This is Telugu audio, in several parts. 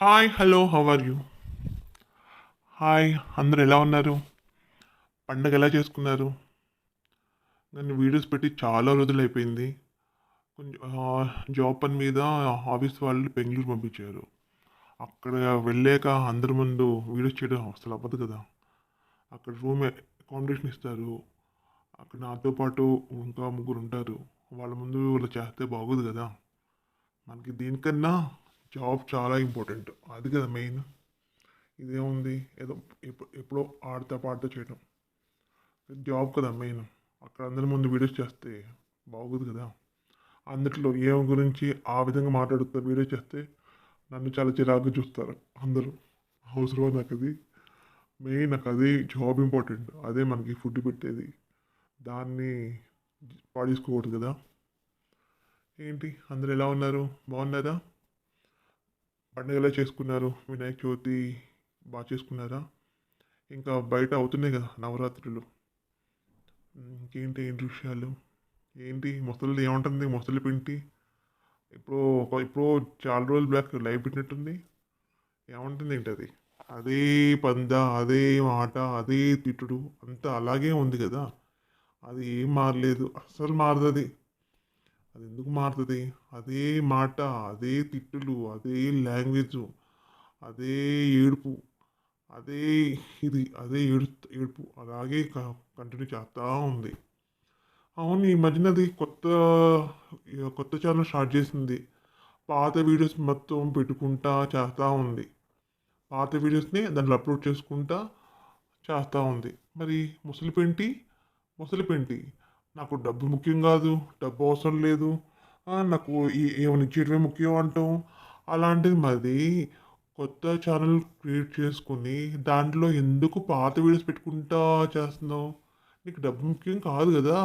Hi hello how are you hi అందరు ఎలా ఉన్నారు? పండగ ఎలా చేసుకున్నారు? నన్ను వీడియోస్ పెట్టి చాలా రోజులు అయిపోయింది. కొంచెం జాబ్ పని మీద ఆఫీస్ వాళ్ళు బెంగళూరు పంపించారు. అక్కడ వెళ్ళాక అందరి ముందు వీడియోస్ చేయడం అసలు అవ్వదు కదా. అక్కడ రూమ్ అకామిడేషన్ ఇస్తారు. అక్కడ నాతో పాటు ఇంకా ముగ్గురు ఉంటారు. వాళ్ళ ముందు వాళ్ళు చేస్తే బాగోదు కదా. మనకి దీనికన్నా జాబ్ చాలా ఇంపార్టెంట్. అది కదా మెయిన్. ఇదేముంది? ఏదో ఎప్పుడు ఎప్పుడో ఆడతా పాడుతూ చేయడం జాబ్ కదా మెయిన్. అక్కడ అందరి ముందు వీడియోస్ చేస్తే బాగోదు కదా. అందుట్లో ఏం గురించి ఆ విధంగా మాట్లాడుతూ వీడియో చేస్తే నన్ను చాలా చిరాకు చూస్తారు అందరూ. అవసరం నాకు అది మెయిన్ నాకు అది జాబ్ ఇంపార్టెంట్. అదే మనకి ఫుడ్ పెట్టేది. దాన్ని పాడేసుకోకూడదు కదా. ఏంటి? అందరు ఎలా ఉన్నారు? బాగున్నారా? పండుగ ఎలా చేసుకున్నారు. వినాయక చవితి బాగా చేసుకున్నారా? ఇంకా బయట అవుతున్నాయి కదా నవరాత్రులు. ఇంకేంటి ఏంటి విషయాలు ఏంటి? ముసలి ఏముంటుంది? ముసలి పింటి ఇప్పుడు ఒక ఇప్పుడు చాలా రోజులు బ్లాక్ లైవ్ పెట్టినట్టుంది. ఏముంటుంది ఏంటి అది అదే పంద అదే మాట అదే తిట్టుడు. అంతా అలాగే ఉంది కదా. అది ఏం మారలేదు. అస్సలు మారదు అది అది ఎందుకు మారుతుంది? అదే మాట అదే తిట్టులు అదే లాంగ్వేజ్ అదే ఏడుపు అదే ఇది అదే ఏడు ఏడుపు. అలాగే కంటిన్యూ చేస్తూ ఉంది. అవును ఈ మధ్యన అది కొత్త కొత్త ఛానల్ స్టార్ట్ చేసింది. పాత వీడియోస్ మొత్తం పెట్టుకుంటా చేస్తూ ఉంది. పాత వీడియోస్ని దాంట్లో అప్లోడ్ చేసుకుంటా చేస్తూ ఉంది. మరి ముసలి పెంటి ముసలి పెంటి నాకు డబ్బు ముఖ్యం కాదు డబ్బు అవసరం లేదు. నాకు ఏమైనా ఇచ్చేటమే ముఖ్యం అంటాం అలాంటిది మరి కొత్త ఛానల్ క్రియేట్ చేసుకుని దాంట్లో ఎందుకు పాత వీడియోస్ పెట్టుకుంటా చేస్తున్నావు? నీకు డబ్బు ముఖ్యం కాదు కదా.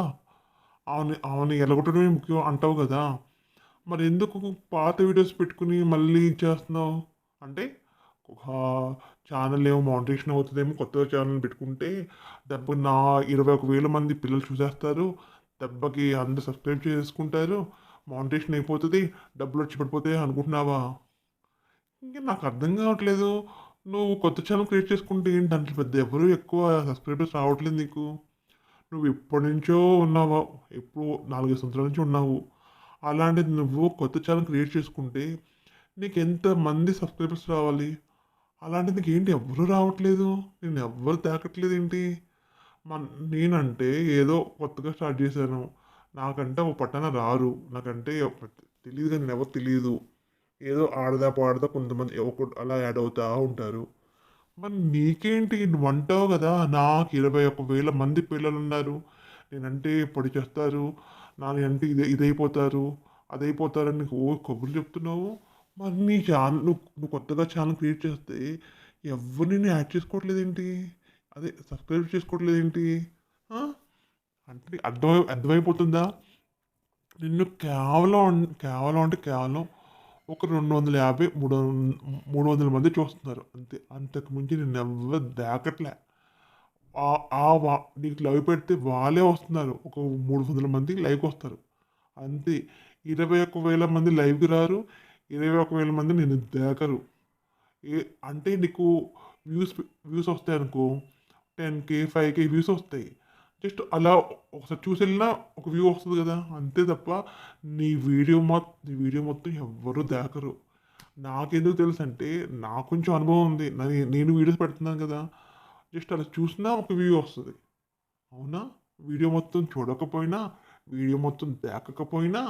అవును అవును ఎలగొట్టడమే ముఖ్యం అంటావు కదా. మరి ఎందుకు పాత వీడియోస్ పెట్టుకుని మళ్ళీ చేస్తున్నావు? అంటే ఒక ఛానల్ ఏమో మౌంటేషన్ అవుతుందేమో కొత్త ఛానల్ పెట్టుకుంటే దెబ్బ నా ఇరవై ఒక వేల మంది పిల్లలు చూసేస్తారు. దెబ్బకి అందరు సబ్స్క్రైబ్ చేసుకుంటారు. మౌంటేషన్ అయిపోతుంది. డబ్బులు వచ్చి పడిపోతాయి అనుకుంటున్నావా? ఇంకా నాకు అర్థం కావట్లేదు. నువ్వు కొత్త ఛానల్ క్రియేట్ చేసుకుంటే ఏంటి దాంట్లో పెద్ద ఎవరు ఎక్కువ సబ్స్క్రైబర్స్ రావట్లేదు నీకు? నువ్వు ఎప్పటి నుంచో ఉన్నావా? ఎప్పుడు నాలుగైదు సంవత్సరాల నుంచి ఉన్నావు. అలాంటిది నువ్వు కొత్త ఛానల్ క్రియేట్ చేసుకుంటే నీకు ఎంతమంది సబ్స్క్రైబర్స్ రావాలి? అలాంటిది నీకు ఏంటి? ఎవరు రావట్లేదు? నేను ఎవ్వరు తాకట్లేదు ఏంటి మన నేనంటే ఏదో కొత్తగా స్టార్ట్ చేశాను. నాకంటే ఒక పట్టణ రారు. నాకంటే తెలియదు కానీ నేను ఎవరు తెలియదు ఏదో ఆడదా పాడదా కొంతమంది ఒకటి అలా యాడ్ అవుతా ఉంటారు. మరి నీకేంటి? నువ్వు అంటావు కదా. నాకు ఇరవై ఒక వేల మంది పిల్లలు ఉన్నారు. నేనంటే పొడి చేస్తారు. నాని అంటే ఇదే ఇదైపోతారు. అదైపోతారని నీకు ఓ కబుర్లు చెప్తున్నావు? మరి నీ ఛానల్ నువ్వు నువ్వు కొత్తగా ఛానల్ క్రియేట్ చేస్తే ఎవరిని యాడ్ చేసుకోవట్లేదు ఏంటి అదే సబ్స్క్రైబ్ చేసుకోవట్లేదు ఏంటి? అంటే అర్థమై అర్థమైపోతుందా? నిన్ను కేవలం కేవలం అంటే కేవలం ఒక రెండు వందల యాభై మూడు మూడు వందల మంది చూస్తున్నారు. అంతే. అంతకుమించి నేను ఎవ్వరు దాకట్లే ఆ- వా- నీకు లైవ్ పెడితే వాళ్ళే వస్తున్నారు. ఒక మూడు వందల మంది లైవ్కి వస్తారు. అంతే. ఇరవై ఒక్క వేల మంది లైవ్కి రారు. ఇరవై ఒక వేల మంది నేను దాకరు ఏ అంటే నీకు views views వస్తాయనుకో ten K five K views వస్తాయి జస్ట్ అలా ఒకసారి చూసి వెళ్ళినా ఒక వ్యూ వస్తుంది కదా అంతే తప్ప నీ వీడియో మొత్తం నీ వీడియో మొత్తం ఎవ్వరు దాకరు నాకెందుకు తెలుసు అంటే నాకు కొంచెం అనుభవం ఉంది నేను వీడియోస్ పెడుతున్నాను కదా జస్ట్ అలా చూసినా ఒక వ్యూ వస్తుంది అవునా వీడియో మొత్తం చూడకపోయినా వీడియో మొత్తం దాకకపోయినా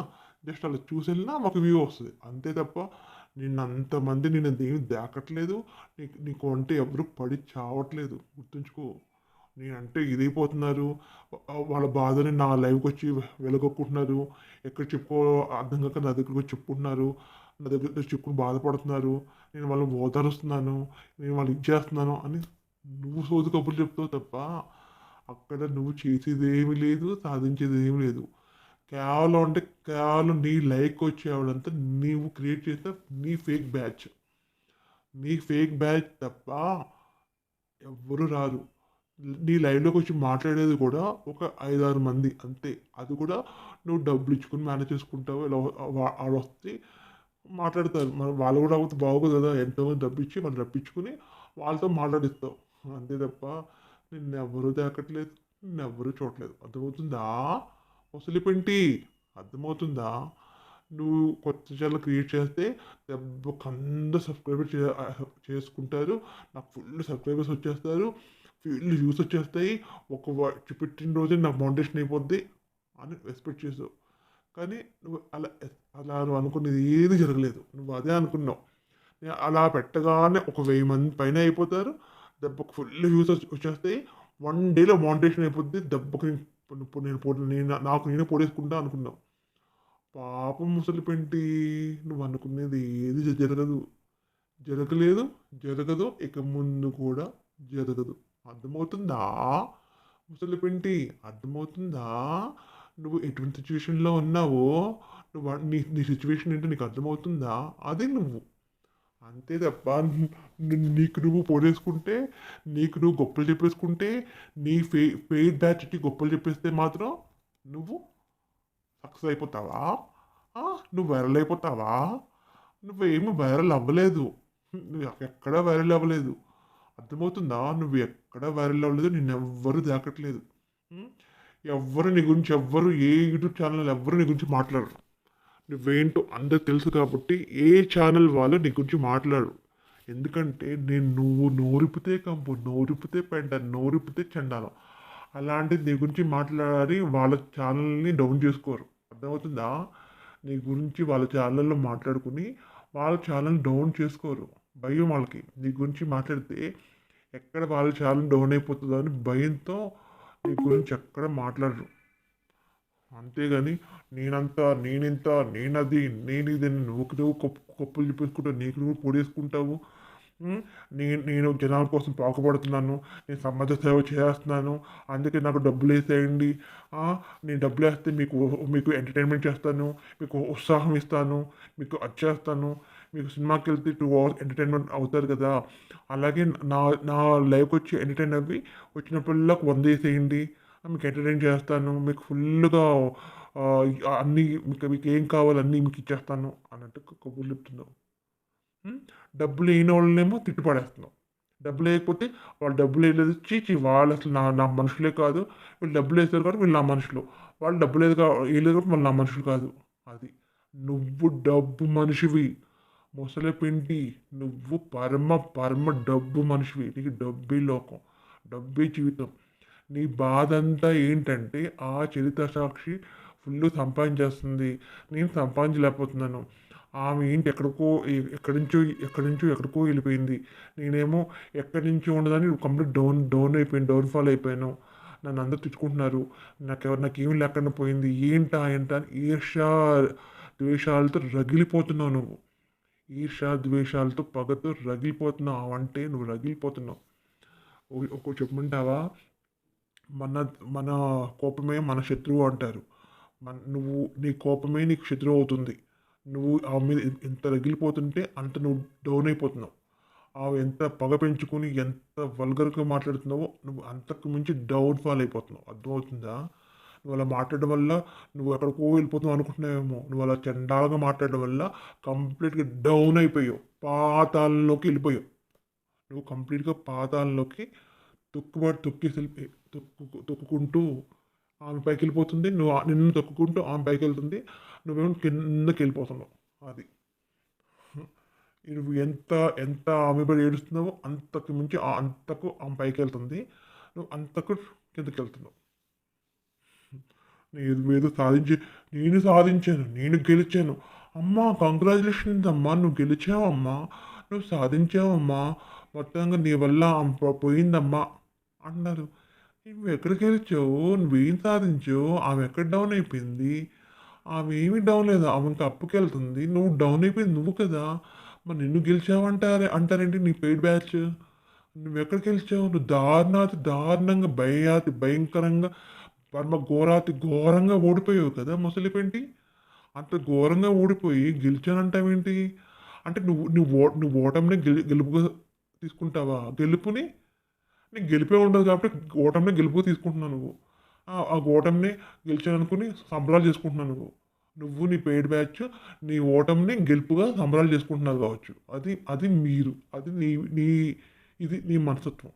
జస్ట్ అలా చూసి వెళ్ళినా ఒక వ్యూ వస్తుంది అంతే తప్ప నిన్నంతమంది నేను దేని దాకట్లేదు. నీకు నీకు అంటే ఎవరు పడి చావట్లేదు. గుర్తుంచుకో. నేనంటే ఇదైపోతున్నారు వాళ్ళ బాధని నా లైవ్కి వచ్చి వెలగొక్కుంటున్నారు. ఎక్కడ చెప్పుకో అర్థం కాక నా దగ్గరకు చెప్పుకుంటున్నారు. నా దగ్గర చెప్పుకుని బాధపడుతున్నారు. నేను వాళ్ళని ఓదారుస్తున్నాను. నేను వాళ్ళు ఇచ్చేస్తున్నాను అని నువ్వు సోది కబుర్లు చెప్తావు తప్ప అక్కడ నువ్వు చేసేది ఏమీ లేదు సాధించేది ఏమీ లేదు. కేవలం అంటే కేవలం నీ లైక్ వచ్చేవాళ్ళంతా నీవు క్రియేట్ చేసిన నీ ఫేక్ బ్యాచ్. నీ ఫేక్ బ్యాచ్ తప్ప ఎవ్వరూ రారు. నీ లైవ్లోకి వచ్చి మాట్లాడేది కూడా ఒక ఐదారు మంది అంతే. అది కూడా నువ్వు డబ్బులు ఇచ్చుకుని మేనేజ్ చేసుకుంటావు. ఇలా వా- వస్తే మాట్లాడతారు. మరి వాళ్ళు కూడా అవుతే బాగోదు కదా. ఎంతోమంది డబ్బిచ్చి మనం రప్పించుకుని వాళ్ళతో మాట్లాడిస్తావు. అంతే తప్ప నిన్ను ఎవరు దాకట్లేదు నిన్ను ఎవరు చూడలేదు అర్థమవుతుందా? ముసలిపింటి అర్థమవుతుందా? నువ్వు కొత్త ఛానల్ క్రియేట్ చేస్తే దెబ్బ కంద సబ్స్క్రైబర్ చే చేసుకుంటారు. నాకు ఫుల్ సబ్స్క్రైబర్స్ వచ్చేస్తారు. ఫుల్ వ్యూస్ వచ్చేస్తాయి. ఒక వ- పెట్టిన రోజే నాకు మౌంటేషన్ అయిపోద్ది అని ఎక్స్పెక్ట్ చేసావు కానీ నువ్వు అలా అలా నువ్వు అనుకున్నది ఏది జరగలేదు. నువ్వు అదే అనుకున్నావు. నేను అలా పెట్టగానే ఒక వెయ్యి మంది పైన అయిపోతారు. దెబ్బకు ఫుల్ వ్యూస్ వచ్చేస్తాయి. వన్ డేలో మౌంటేషన్ అయిపోద్ది. దెబ్బకు ఇప్పుడు నేను పోటీ నేను నాకు నేనే పోటేసుకుంటా అనుకున్నావు పాపం ముసలి పెంటి నువ్వు అనుకునేది ఏది జరగదు. జరగలేదు జరగదు ఇక ముందు కూడా జరగదు. అర్థమవుతుందా? ముసలి పెంటి అర్థమవుతుందా? నువ్వు ఎటువంటి సిచ్యువేషన్లో ఉన్నావో నువ్వు నీ నీ సిచ్యువేషన్ ఏంటో నీకు అర్థమవుతుందా? అదే నువ్వు. అంతే తప్ప నీకు నువ్వు పోలేసుకుంటే నీకు నువ్వు గొప్పలు చెప్పేసుకుంటే నీ ఫే పెయిడ్ బ్యాచ్కి గొప్పలు చెప్పేస్తే మాత్రం నువ్వు సక్సెస్ అయిపోతావా? నువ్వు వైరల్ అయిపోతావా? నువ్వేమి వైరల్ అవ్వలేదు. నువ్వు ఎక్కడా వైరల్ అవ్వలేదు. అర్థమవుతుందా? నువ్వు ఎక్కడ వైరల్ అవ్వలేదు నిన్ను ఎవ్వరు దాకట్లేదు ఎవ్వరు నీ గురించి ఎవ్వరు ఏ యూట్యూబ్ ఛానల్ ఎవ్వరు నీ గురించి మాట్లాడరు. నువ్వేంటో అందరికి తెలుసు కాబట్టి ఏ ఛానల్ వాళ్ళు నీ గురించి మాట్లాడరు. ఎందుకంటే నేను నువ్వు నోరిపితే కంపు నోరిపితే పెంట నోరిపితే చండాలం. అలాంటిది నీ గురించి మాట్లాడి వాళ్ళ ఛానల్ని డౌన్ చేసుకోరు. అర్థమవుతుందా? నీ గురించి వాళ్ళ ఛానల్లో మాట్లాడుకుని వాళ్ళ ఛానల్ డౌన్ చేసుకోరు. భయం వాళ్ళకి. నీ గురించి మాట్లాడితే ఎక్కడ వాళ్ళ ఛానల్ డౌన్ అయిపోతుందో అని భయంతో నీ గురించి ఎక్కడ మాట్లాడరు. అంతేగాని నేనంతా నేనెంత నేనది నేను నువ్వు నువ్వు కప్పు కొప్పులు చెప్పేసుకుంటావు నీకు నువ్వు పొడేసుకుంటావు. నేను నేను జనాల కోసం పాకుపడుతున్నాను నేను సమాజ సేవ చేస్తున్నాను అందుకే నాకు డబ్బులు వేసేయండి. నేను డబ్బులు వేస్తే మీకు మీకు ఎంటర్టైన్మెంట్ చేస్తాను మీకు ఉత్సాహం ఇస్తాను మీకు వచ్చేస్తాను మీకు సినిమాకి వెళ్తే టూ అవర్స్ ఎంటర్టైన్మెంట్ అవుతారు కదా. అలాగే నా నా లైఫ్కి వచ్చి ఎంటర్టైన్ అవి వచ్చినప్పుడల్లా వంద వేసేయండి. మీకు ఎంటర్టైన్ చేస్తాను మీకు ఫుల్గా అన్నీ మీకు మీకు ఏం కావాలన్నీ మీకు ఇచ్చేస్తాను అన్నట్టు కబుర్లు చెప్తున్నావు. డబ్బులు లేని వాళ్ళనేమో తిట్టుపడేస్తున్నావు. డబ్బులు వేయకపోతే వాళ్ళు డబ్బులు వేయలేదు చీచి వాళ్ళు అసలు నా నా మనుషులే కాదు. వీళ్ళు డబ్బులు వేస్తారు కాబట్టి వీళ్ళు నా మనుషులు. వాళ్ళు డబ్బు లేదు వేయలేదు కాబట్టి వాళ్ళు నా మనుషులు కాదు. అది నువ్వు డబ్బు మనిషివి. ముసలి పిండి నువ్వు పరమ పరమ డబ్బు మనిషివి. నీకు డబ్బే లోకం డబ్బే జీవితం. నీ బాధ అంతా ఏంటంటే ఆ చరిత్ర సాక్షి ఫుల్ సంపాదించేస్తుంది. నేను సంపాదించలేకపోతున్నాను. ఆమె ఏంటి ఎక్కడికో ఎక్కడి నుంచో ఎక్కడి నుంచో ఎక్కడికో వెళ్ళిపోయింది. నేనేమో ఎక్కడి నుంచో ఉండదని కంప్లీట్ డౌన్ డౌన్ అయిపోయాను డౌన్ఫాల్ అయిపోయాను. నన్ను అందరూ తిట్టుకుంటున్నారు. నాకు ఎవరు నాకు ఏమి లేకుండా పోయింది. ఏంటా ఏంటా అని ఈర్ష ద్వేషాలతో రగిలిపోతున్నావు నువ్వు. ఈర్ష ద్వేషాలతో పగతో రగిలిపోతున్నావు. అంటే నువ్వు రగిలిపోతున్నావు. ఒక- చెప్పుకుంటావా మన మన కోపమే మన శత్రువు అంటారు. నువ్వు నీ కోపమే నీకు శత్రువు అవుతుంది నువ్వు ఆమె మీద ఎంత రగిలిపోతుంటే అంత నువ్వు డౌన్ అయిపోతున్నావు. ఆమె ఎంత పగ పెంచుకొని ఎంత వల్గర్గా మాట్లాడుతున్నావో నువ్వు అంతకు మించి డౌన్ ఫాల్ అయిపోతున్నావు. అర్థమవుతుందా? నువ్వు అలా మాట్లాడడం వల్ల నువ్వు ఎక్కడికో వెళ్ళిపోతున్నావు అనుకుంటున్నావేమో. నువ్వు అలా చండాలుగా మాట్లాడడం వల్ల కంప్లీట్గా డౌన్ అయిపోయావు. పాతాలలోకి వెళ్ళిపోయావు. నువ్వు కంప్లీట్గా పాతాలలోకి తొక్కుబడి తొక్కి వెళ్ళిపోయి తొక్కు తొక్కుకుంటూ ఆమె పైకి వెళ్ళిపోతుంది. నువ్వు ఆ- నిన్ను తొక్కుకుంటూ ఆమె పైకి వెళ్తుంది. నువ్వేమో కిందకి వెళ్ళిపోతున్నావు. అది. నువ్వు ఎంత ఎంత ఆమె పడి ఏడుస్తున్నావో అంతకు మించి అంతకు ఆమె పైకి వెళ్తుంది. నువ్వు అంతకు కిందకి వెళ్తున్నావు. నేను ఏదో సాధించి నేను సాధించాను నేను గెలిచాను. అమ్మా కంగ్రాచులేషన్స్ అమ్మా నువ్వు గెలిచావమ్మా నువ్వు సాధించావమ్మా మొత్తంగా నీ వల్ల పో- పోయిందమ్మా అన్నారు. నువ్వు ఎక్కడికి నువ్వు నువ్వేం సాధించావు ఆమె ఎక్కడ డౌన్ అయిపోయింది? ఆమె ఏమి డౌన్ లేదు ఆమెకి అప్పుకి వెళ్తుంది. నువ్వు డౌన్ అయిపోయింది నువ్వు కదా. మరి నిన్ను గెలిచావంటారే అంటారేంటి నీ పెయిడ్ బ్యాచ్ నువ్వు ఎక్కడికి గెలిచావు? నువ్వు దారుణాతి దారుణంగా భయాతి భయంకరంగా పరమ ఘోరాతి ఘోరంగా ఓడిపోయావు కదా ముసలిపేంటి. అంత ఘోరంగా ఓడిపోయి గెలిచానంటావేంటి అంటే నువ్వు నువ్వు ఓ నువ్వు ఓటమిని గెలి గెలుపుగా తీసుకుంటావా? గెలుపుని నీకు గెలిపే ఉండదు కాబట్టి ఓటమిని గెలుపు తీసుకుంటున్నావు నువ్వు. ఆ- ఓటమిని గెలిచాను అనుకుని సంబరాలు చేసుకుంటున్నావు నువ్వు. నువ్వు నీ పెయిడ్ బ్యాచ్ నీ ఓటమిని గెలుపుగా సంబరాలు చేసుకుంటున్నారు కావచ్చు. అది అది మీరు. అది నీ నీ ఇది నీ మనస్తత్వం.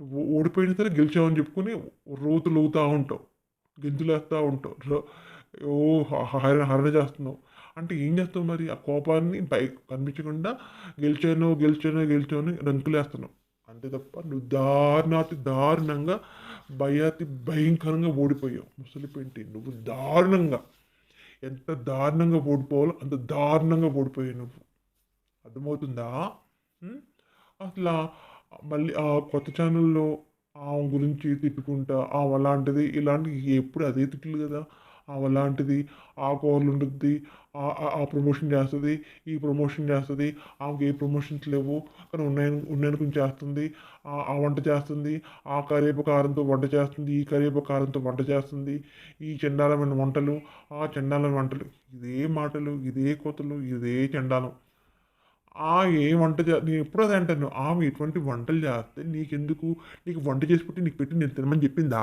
నువ్వు ఓడిపోయిన సరే గెలిచావని చెప్పుకొని రోతులు అవుతూ ఉంటావు. గెంతులేస్తూ ఉంటావు. ఓ హ- హర హరణ చేస్తున్నావు. అంటే ఏం చేస్తావు మరి? ఆ కోపాన్ని బై కనిపించకుండా గెలిచాను గెలిచాను గెలిచాను రంకులేస్తున్నావు. అంతే తప్ప నువ్వు దారుణాతి దారుణంగా భయాతి భయంకరంగా ఓడిపోయావు. ముసలి పెంటి నువ్వు దారుణంగా. ఎంత దారుణంగా ఓడిపోవాలో అంత దారుణంగా ఓడిపోయావు నువ్వు. అర్థమవుతుందా? అసలు మళ్ళీ ఆ కొత్త ఛానల్లో ఆమె గురించి తిట్టుకుంటా ఆమె అలాంటిది ఇలాంటివి ఎప్పుడు అదే తిట్లు కదా. అలాంటిది ఆ కోర్లు ఉంటుంది ఆ ఆ- ప్రమోషన్ చేస్తుంది ఈ ప్రమోషన్ చేస్తుంది ఆమెకి ఏ ప్రమోషన్స్ లేవు కానీ ఉన్నాయని ఉన్నాయని కొంచెం చేస్తుంది ఆ వంట చేస్తుంది ఆ కరేపు కారంతో వంట చేస్తుంది ఈ కరేపు కారంతో వంట చేస్తుంది ఈ చండాలమైన వంటలు ఆ చండాలమైన వంటలు ఇదే మాటలు ఇదే కోతలు ఇదే చండాలం. ఆ ఏ వంట చే నేను ఎప్పుడు అదే అంటాను ఆమె ఎటువంటి వంటలు చేస్తే నీకెందుకు నీకు వంట చేసి పెట్టి నీకు పెట్టి నేను తినమని చెప్పిందా?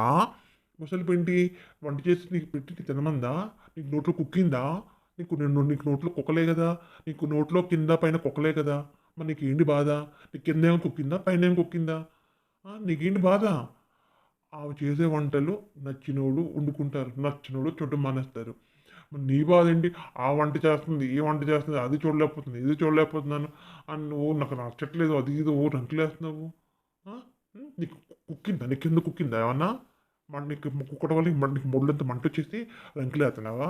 ముసలి పిండి వంట చేసి నీకు పెట్టి నీకు తినమందా? నీకు నోట్లో కుక్కిందా? నీకు నేను నీకు నోట్లో కుక్కలే కదా? నీకు నోట్లో కింద పైన కుక్కలే కదా? మరి నీకు ఏంటి బాధ? నీకు కింద ఏం కుక్కిందా? పైన ఏం కుక్కిందా? నీకేంటి బాధ? ఆమె చేసే వంటలు నచ్చినోడు వండుకుంటారు నచ్చినోడు చూడటం మానేస్తారు. మరి నీ బాధ ఏంటి? ఆ వంట చేస్తుంది ఈ వంట చేస్తుంది అది చూడలేకపోతుంది ఇది చూడలేకపోతున్నాను అని నువ్వు నాకు నచ్చట్లేదు అది ఇది ఓ రంకులేస్తున్నావు. నీకు కుక్కిందా? నీకు కింద కుక్కిందా? ఏమన్నా? మన నీకు కుక్కడం వల్ల మన నీకు మొడ్లంతా మంట వచ్చేసి రంకులు వేస్తున్నావా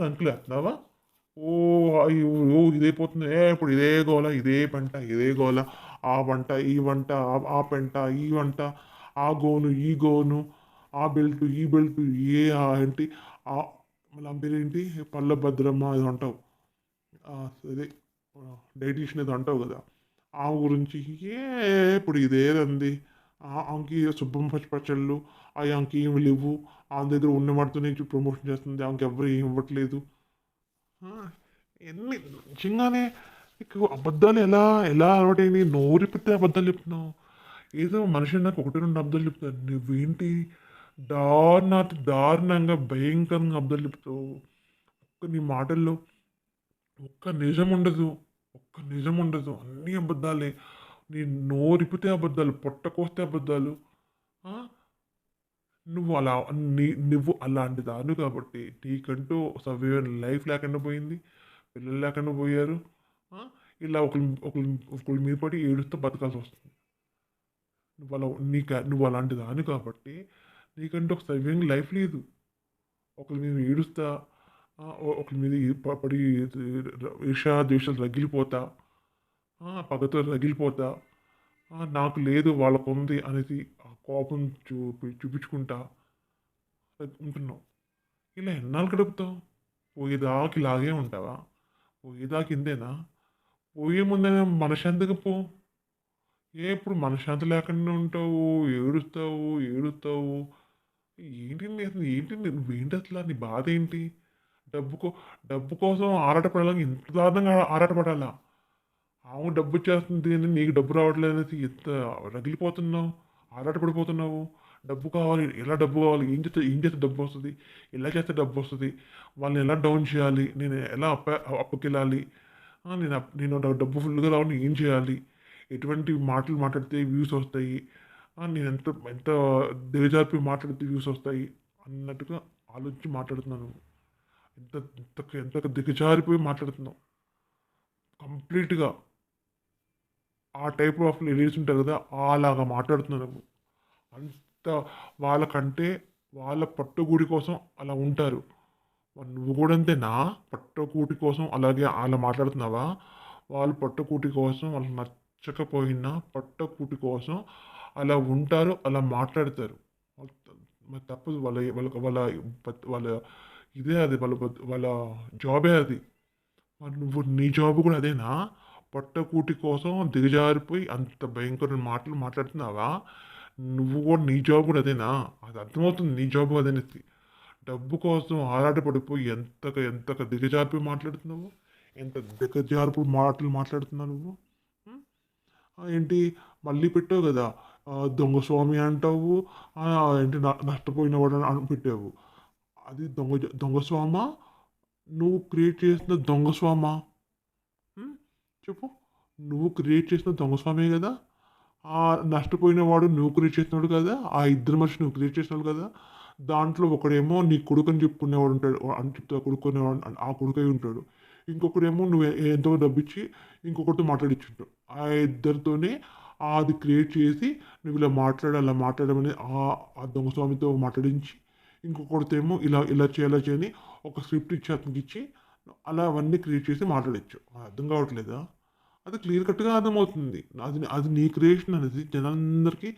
రంకులు వేస్తున్నావా ఓ అయ్యో ఓ ఇదైపోతుంది ఏ ఇప్పుడు ఇదే గోల ఇదే పంట ఇదే గోల. ఆ వంట ఈ వంట ఆ- పెంట ఈ వంట ఆ గోను ఈ గోను ఆ బెల్ట్ ఈ బెల్ట్ ఏ ఆ ఏంటి ఆ మళ్ళీ పేరు ఏంటి? పళ్ళ భద్రమ్మ ఇది అంటావు అదే డైటీషియన్ ఇది అంటావు కదా. ఆ గురించి ఏ ఇప్పుడు ఇదే అంది ఆమెకి శుభ్రం పచ్చళ్ళు అవి ఆమెకి ఏమి లేవు. ఆమె దగ్గర ఉన్న వాటితోనే ప్రమోషన్ చేస్తుంది. ఆమెకి ఎవరు ఏమి ఇవ్వట్లేదు. ఎన్ని నిజంగానే నీకు అబద్ధాలు ఎలా ఎలా అలవాటైంది? నోరిపితే అబద్ధాలు చెప్తున్నావు. ఏదో మనిషి నాకు ఒకటి రెండు అబద్ధాలు చెప్తాను నువ్వేంటి? దారుణాతి దారుణంగా భయంకరంగా అబద్ధాలు చెప్తావు. ఒక్క నీ మాటల్లో ఒక్క నిజం ఉండదు. ఒక్క నిజం ఉండదు. అన్నీ అబద్ధాలే. నీ నోరిపితే అబద్ధాలు పొట్టకొస్తే అబద్ధాలు నువ్వు అలా నీ నువ్వు అలాంటి దాను కాబట్టి నీకంటూ సవ్యమైన లైఫ్ లేకుండా పోయింది పిల్లలు లేకుండా పోయారు ఇలా ఒకరి ఒకరి ఒకరి మీద పడి ఏడుస్తూ బతకాల్సి వస్తుంది. నువ్వు అలా నీకు నువ్వు అలాంటి దాని కాబట్టి నీకంటూ ఒక సవ్యంగా లైఫ్ లేదు. ఒకరి మీద ఏడుస్తా ఒకరి మీద పడి ఈర్షా ద్వేషాలు రగిలిపోతా పగతో రగిలిపోతా నాకు లేదు వాళ్ళకు ఉంది అనేది ఆ కోపం చూపి చూపించుకుంటా. ఉంటున్నావు ఇలా ఎన్నాళ్ళు గడుపుతావు? పోయేదాకి ఇలాగే ఉంటావా? పోయేదాకి ఇందేనా పోయే ముందైనా మనశాంతిగా పో. ఏ ఇప్పుడు మనశ్శాంతి లేకుండా ఉంటావు ఏడుస్తావు ఏడుస్తావు. ఏంటి ఏంటి అసలు ఏంటి నువ్వేంటి అసలు? నీ బాధ ఏంటి? డబ్బు డబ్బు కోసం ఆరాటపడాలని ఇంత దారుణంగా ఆరాటపడాలా? ఆమె డబ్బు చేస్తుంది నీకు డబ్బు రావట్లేదు అనేసి ఎంత రగిలిపోతున్నావు ఆరాటపడిపోతున్నావు. డబ్బు కావాలి ఎలా డబ్బు కావాలి? ఏం చేస్తే ఏం చేస్తే డబ్బు వస్తుంది? ఎలా చేస్తే డబ్బు వస్తుంది? వాళ్ళని ఎలా డౌన్ చేయాలి? నేను ఎలా అప్ప అప్పకెళ్ళాలి? నేను నేను డబ్బు ఫుల్గా రావాలి ఏం చేయాలి? ఎటువంటి మాటలు మాట్లాడితే వ్యూస్ వస్తాయి? నేను ఎంత ఎంత దిగజార్పి మాట్లాడితే వ్యూస్ వస్తాయి? అన్నట్టుగా ఆలోచించి మాట్లాడుతున్నాను. ఎంత ఎంత ఎంత దిగజారిపోయి మాట్లాడుతున్నావు. కంప్లీట్గా ఆ టైప్ ఆఫ్ లేడీస్ ఉంటారు కదా అలాగా మాట్లాడుతున్నారు అంత వాళ్ళకంటే వాళ్ళ పట్టుగూడి కోసం అలా ఉంటారు. నువ్వు కూడా అంతేనా? పట్టుకూటి కోసం అలాగే అలా మాట్లాడుతున్నావా? వాళ్ళు పట్టుకూటి కోసం వాళ్ళకి నచ్చకపోయినా పట్టుకూటి కోసం అలా ఉంటారు అలా మాట్లాడతారు. వాళ్ళ- మరి తప్పదు వాళ్ళ వాళ్ళ వాళ్ళ వాళ్ళ ఇదే అది వాళ్ళ వాళ్ళ జాబే అది. మరి నువ్వు నీ జాబ్ కూడా అదేనా? పట్టకూటి కోసం దిగజారిపోయి అంత భయంకరమైన మాటలు మాట్లాడుతున్నావా? నువ్వు కూడా నీ జాబ్ కూడా అదేనా? అది అర్థమవుతుంది నీ జాబ్ అదేనేసి డబ్బు కోసం ఆరాటపడిపోయి ఎంత ఎంతగా దిగజారిపోయి మాట్లాడుతున్నావు? ఎంత దిగజారిపోయి మాటలు మాట్లాడుతున్నావు నువ్వు? ఏంటి? మళ్ళీ పెట్టావు కదా. దొంగ స్వామి అంటావు. ఏంటి? నష్టపోయిన వాడు అని పెట్టావు. అది దొంగ దొంగ స్వామ? నువ్వు క్రియేట్ చేసిన దొంగ స్వామ? చెప్పు. నువ్వు క్రియేట్ చేసిన దొంగస్వామే కదా. ఆ నష్టపోయిన వాడు నువ్వు క్రియేట్ చేసినాడు కదా. ఆ ఇద్దరు మనిషి నువ్వు క్రియేట్ చేసినాడు కదా. దాంట్లో ఒకడేమో నీ కొడుకు అని చెప్పుకునేవాడు ఉంటాడు. అని చెప్తా కొడుకునేవాడు ఆ కొడుకై ఉంటాడు. ఇంకొకడేమో నువ్వు ఎంతో డబ్బిచ్చి ఇంకొకరితో మాట్లాడించుంటావు ఆ ఇద్దరితోనే అది క్రియేట్ చేసి నువ్వు ఇలా మాట్లాడాలి అలా మాట్లాడమని ఆ ఆ దొంగ స్వామితో మాట్లాడించి ఇంకొకరితో ఏమో ఇలా ఇలా చేయాలా చేయని ఒక స్క్రిప్ట్ ఇచ్చి అతనికి ఇచ్చి అలా అవన్నీ క్రియేట్ చేసి మాట్లాడచ్చు. అర్థం కావట్లేదా? అది క్లియర్ కట్గా అర్థమవుతుంది. అది అది నీ క్రియేషన్ అనేది జనాలందరికీ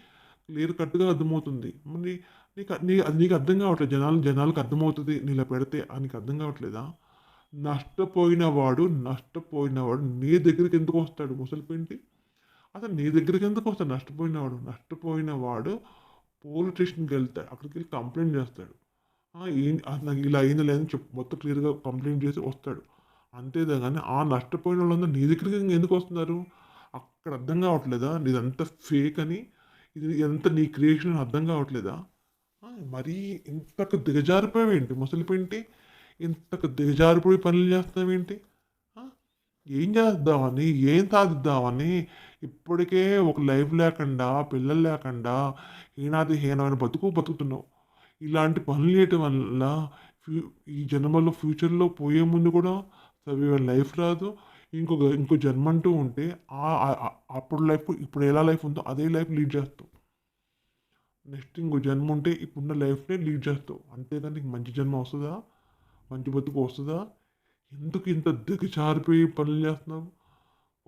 క్లియర్ కట్గా అర్థమవుతుంది. మరి నీకు నీ అది నీకు అర్థం కావట్లేదు. జనాలు జనాలకు అర్థమవుతుంది. నీలా పెడితే నీకు అర్థం కావట్లేదా? నష్టపోయిన వాడు నష్టపోయిన వాడు నీ దగ్గరికి ఎందుకు వస్తాడు? ముసలిపింటి? అసలు నీ దగ్గరికి ఎందుకు వస్తాడు? నష్టపోయిన వాడు నష్టపోయిన వాడు పోలీస్ స్టేషన్కి వెళ్తాడు. అక్కడికి వెళ్ళి కంప్లైంట్ చేస్తాడు. నాకు ఇలా అయింది లేదని చెప్పు. మొత్తం క్లియర్గా కంప్లైంట్ చేసి వస్తాడు. అంతేదా కానీ ఆ నష్టపోయిన వాళ్ళందరూ నీ దగ్గరికి ఎందుకు వస్తున్నారు? అక్కడ అర్థం కావట్లేదా? నీదంతా ఫేక్ అని? ఇది ఎంత నీ క్రియేషన్ అర్థం కావట్లేదా? మరీ ఇంతకు దిగజారిపోయావేంటి? ముసలిపోయింటి ఇంతకు దిగజారిపోయి పనులు చేస్తావేంటి ఏం చేద్దామని? ఏం సాధిద్దామని? ఇప్పటికే ఒక లైఫ్ లేకుండా పిల్లలు లేకుండా హీనాది హీనమైన బతుకు బతుకుతున్నావు. ఇలాంటి పనులు చేయటం వల్ల ఫ్యూ ఈ జన్మలో ఫ్యూచర్లో పోయే ముందు కూడా సవ్య లైఫ్ రాదు. ఇంకొక ఇంకో జన్మ అంటూ ఉంటే ఆ- అప్పుడు లైఫ్ ఇప్పుడు ఎలా లైఫ్ ఉందో అదే లైఫ్ లీడ్ చేస్తావు. నెక్స్ట్ ఇంకో జన్మ ఉంటే ఇప్పుడున్న లైఫ్నే లీడ్ చేస్తావు. అంతేగాని నీకు మంచి జన్మ వస్తుందా? మంచి బతుకు వస్తుందా? ఎందుకు ఇంత దిగజారిపోయి పనులు చేస్తున్నావు?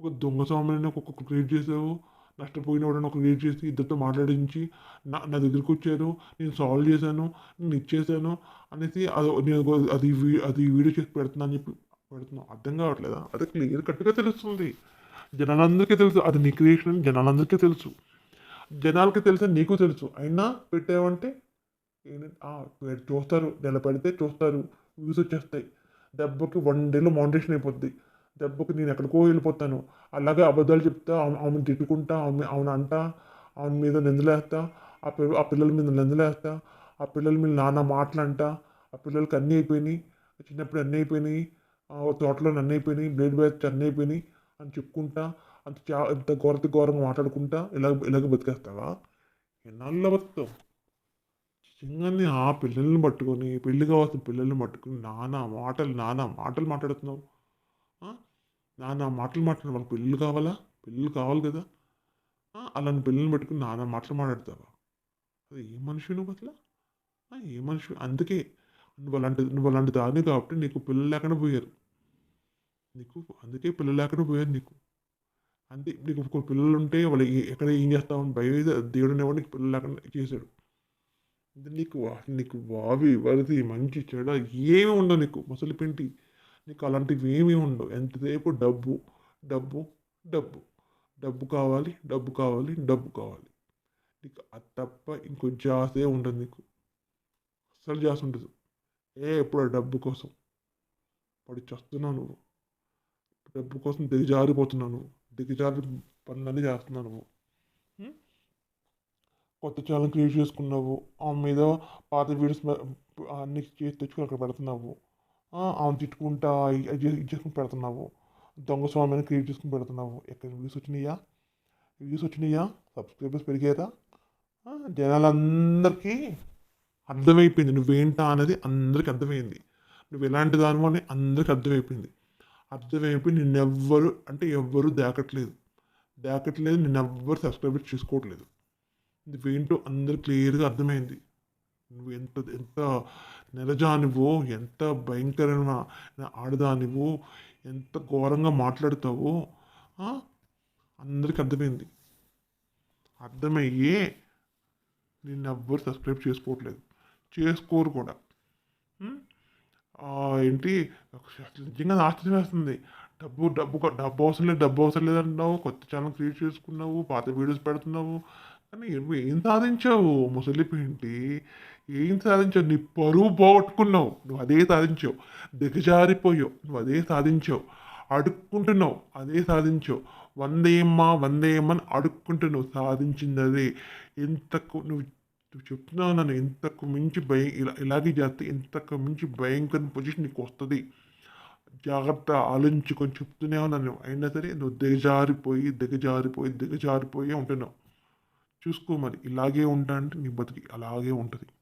ఒక దొంగ స్వామిని ఒక్కొక్క క్రియేట్ చేసావు. నష్టపోయిన వాడిని ఒక క్రియేట్ చేసి ఇద్దరితో మాట్లాడించి నా నా దగ్గరికి వచ్చారు నేను సాల్వ్ చేశాను నేను ఇచ్చేసాను అనేసి అది నేను అది వీ- అది వీడియో చేసి పెడుతున్నా అని చెప్పి పెడుతున్నాను అర్థం కావట్లేదా? అది క్లియర్ కట్గా తెలుస్తుంది. జనాలందరికీ తెలుసు. అది నీ క్రియేషన్ అని జనాలందరికీ తెలుసు. జనాలకి తెలుసు నీకు తెలుసు. అయినా పెట్టావంటే చూస్తారు నెల పెడితే చూస్తారు. వ్యూస్ వచ్చేస్తాయి. దెబ్బకి వన్ డేలో మౌంటేషన్ అయిపోద్ది. దెబ్బకి నేను ఎక్కడికో వెళ్ళిపోతాను. అలాగే అబద్ధాలు చెప్తా ఆమె ఆమెను తిట్టుకుంటా ఆమె ఆమెను అంటా ఆమె మీద నిందలేస్తా ఆ పిల్ల ఆ పిల్లల మీద నిందలేస్తా ఆ పిల్లల మీద నాన్న మాటలు అంటా ఆ పిల్లలకి అన్నీ అయిపోయినాయి. చిన్నప్పుడు అన్నీ అయిపోయినాయి. ఆ తోటలో అన్నీ అయిపోయినాయి. బ్లేడ్ బ్యాచ్ అన్నీ అయిపోయినాయి అని చెప్పుకుంటా అంత చా ఇంత ఘోరత ఘోరంగా మాట్లాడుకుంటా ఇలాగ ఇలాగ బతికేస్తావా? ఎన్నాళ్ళు బతుకుతావు? నిజంగానే ఆ పిల్లల్ని పట్టుకొని పెళ్ళి కావాల్సిన పిల్లల్ని పట్టుకొని నానా మాటలు నానా మాటలు మాట్లాడుతున్నావు. నానా మాటలు మాట్లాడు వాళ్ళకి పెళ్ళిళ్ళు కావాలా? పెళ్ళిళ్ళు కావాలి కదా? అలాంటి పిల్లల్ని పెట్టుకుని నానా మాటలు మాట్లాడతావా? అది ఏ మనిషి నువ్వు అట్లా ఏ మనిషి అందుకే నువ్వు అలాంటి నువ్వు అలాంటి దాని కాబట్టి నీకు పిల్లలు లేకుండా పోయారు. నీకు అందుకే పిల్లలు లేకుండా పోయారు నీకు. అంతే. నీకు ఒక పిల్లలు ఉంటే వాళ్ళు ఎక్కడ ఏం చేస్తామని భయం దేవుడు అనేవాడు నీకు పిల్లలు లేకుండా చేశాడు. నీకు వా- నీకు వావి వరది మంచి చెడ ఏమి ఉండవు నీకు. ముసలి పిండి నీకు అలాంటివి ఏమీ ఉండవు. ఎంతసేపు డబ్బు డబ్బు డబ్బు. డబ్బు కావాలి డబ్బు కావాలి డబ్బు కావాలి. నీకు అది తప్ప ఇంకో జాసే ఉండదు నీకు. అస్సలు జాస్ ఉండదు. ఏ ఎప్పుడు డబ్బు కోసం పడిచొస్తున్నావు నువ్వు. డబ్బు కోసం దిగజారిపోతున్నావు నువ్వు. దిగజారి పనులన్నీ చేస్తున్నావు నువ్వు. కొత్త ఛానల్ క్రియేట్ చేసుకున్నావు. ఆ మీద పాత వీడియోస్ అన్ని చేసి తెచ్చుకొని అక్కడ పెడుతున్నావు. ఆమె తిట్టుకుంటా ఇది చేసుకుని పెడుతున్నావు. దొంగ స్వామిని క్రియేట్ చేసుకుని పెడుతున్నావు. ఎక్కడ వ్యూస్ వచ్చినాయా? వ్యూస్ వచ్చినాయా? సబ్స్క్రైబర్స్ పెరిగేదా జనాలందరికీ అర్థమైపోయింది. నువ్వేంటా అనేది అందరికి అర్థమైంది. నువ్వు ఎలాంటి దానివో అని అందరికి అర్థమైపోయింది. అర్థమైపోయి నిన్నెవ్వరు అంటే ఎవ్వరు దాకట్లేదు. దాకట్లేదు నిన్నెవ్వరు సబ్స్క్రైబర్ చేసుకోవట్లేదు నువ్వేంటో అందరు క్లియర్గా అర్థమైంది. నువ్వు ఎంత ఎంత నెలజానివో ఎంత భయంకరమైన ఆడదానివో ఎంత ఘోరంగా మాట్లాడతావో అందరికీ అందరికి అర్థమైంది. అర్థమయ్యే నిన్ను ఎవ్వరు సబ్స్క్రైబ్ చేసుకోవట్లేదు. చేసుకోరు కూడా. ఏంటి? నిజంగా ఆశ్చర్యం వేస్తుంది డబ్బు డబ్బు డబ్బు అవసరం లేదు డబ్బు అవసరం లేదంటున్నావు. కొత్త ఛానల్ క్రియేట్ చేసుకున్నావు పాత వీడియోస్ పెడుతున్నావు. కానీ నువ్వు ఏం సాధించావు ముసలిపేంటి? ఏంటి ఏం సాధించావు? నీ పరువు పోగొట్టుకున్నావు. నువ్వు అదే సాధించావు. దిగజారిపోయావు. నువ్వు అదే సాధించావు. అడుక్కుంటున్నావు. అదే సాధించావు. వందేమ్మా వందేమ్మని అడుక్కుంటున్నావు. సాధించింది అదే. ఎంతకు నువ్వు నువ్వు చెప్తున్నావు నన్ను ఇంతకు మించి భయం ఇలా ఇలాగే చేస్తే ఇంతకు మించి భయంకర పొజిషన్ నీకు వస్తుంది. జాగ్రత్త ఆలోచించుకొని చెప్తూనే ఉన్నాను అయినా సరే నువ్వు దిగజారిపోయి దిగజారిపోయి దిగజారిపోయి ఉంటున్నావు. చూసుకో మరి. ఇలాగే ఉంటా అంటే నీ బతికి అలాగే ఉంటుంది.